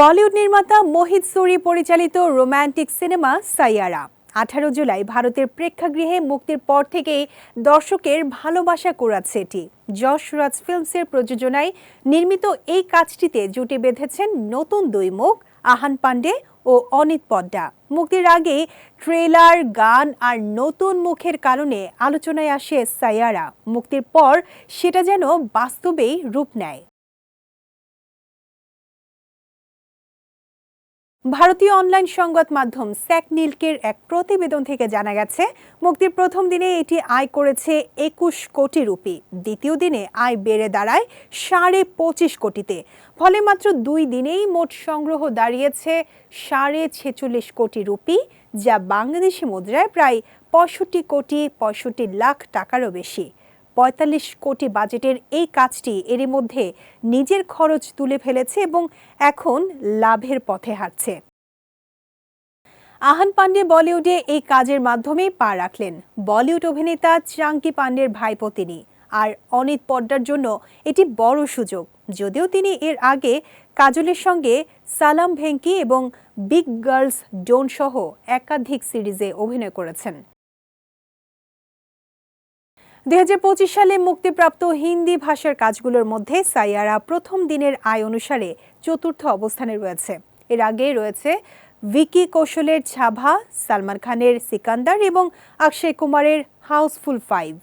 বলিউড নির্মাতা মোহিত সুরি পরিচালিত romantic cinema Saiyaara. আঠারো জুলাই ভারতের প্রেক্ষাগৃহে মুক্তির পর থেকেই দর্শকের ভালোবাসা কুড়াচ্ছে এটি। যশ রাজ ফিল্মসের প্রযোজনায় নির্মিত এই কাজটিতে জুটি বেঁধেছেন নতুন দুই মুখ, আহান পান্ডে ও অনিত পদ্মা মুক্তির আগে ট্রেলার, গান আর নতুন মুখের কারণে আলোচনায় আসে সাইয়ারা। মুক্তির পর সেটা যেন বাস্তবেই রূপ নেয়। ভারতীয় অনলাইন সংবাদ মাধ্যম স্যাক নীলকের এক প্রতিবেদন থেকে জানা গেছে, মুক্তির প্রথম দিনে এটি আয় করেছে একুশ কোটি রুপি। দ্বিতীয় দিনে আয় বেড়ে দাঁড়ায় সাড়ে পঁচিশ কোটিতে। ফলে মাত্র দুই দিনেই মোট সংগ্রহ দাঁড়িয়েছে সাড়ে ছেচল্লিশ কোটি রুপি, যা বাংলাদেশি মুদ্রায় প্রায় পঁয়ষট্টি কোটি পঁয়ষট্টি লাখ টাকারও বেশি। পঁয়তাল্লিশ কোটি বাজেটের এই কাজটি এরই মধ্যে নিজের খরচ তুলে ফেলেছে এবং এখন লাভের পথে হাঁটছে। আহান পান্ডে বলিউডে এই কাজের মাধ্যমে পা রাখলেন বলিউড অভিনেতা চাঙ্কি পান্ডের ভাইপো তিনি। আর অনিত পড্ডার জন্য এটি বড় সুযোগ, যদিও তিনি এর আগে কাজলের সঙ্গে সালাম ভেঙ্কি এবং বিগ গার্লস ডোন সহ একাধিক সিরিজে অভিনয় করেছেন। দু হাজার পঁচিশ সালে মুক্তিপ্রাপ্ত হিন্দি ভাষার কাজগুলোর মধ্যে সাইয়ারা প্রথম দিনের আয় অনুসারে চতুর্থ অবস্থানে রয়েছে। এর আগে রয়েছে ভিকি কৌশলের ছাভা, সালমান খানের সিকান্দার এবং অক্ষয় কুমারের হাউসফুল ফাইভ।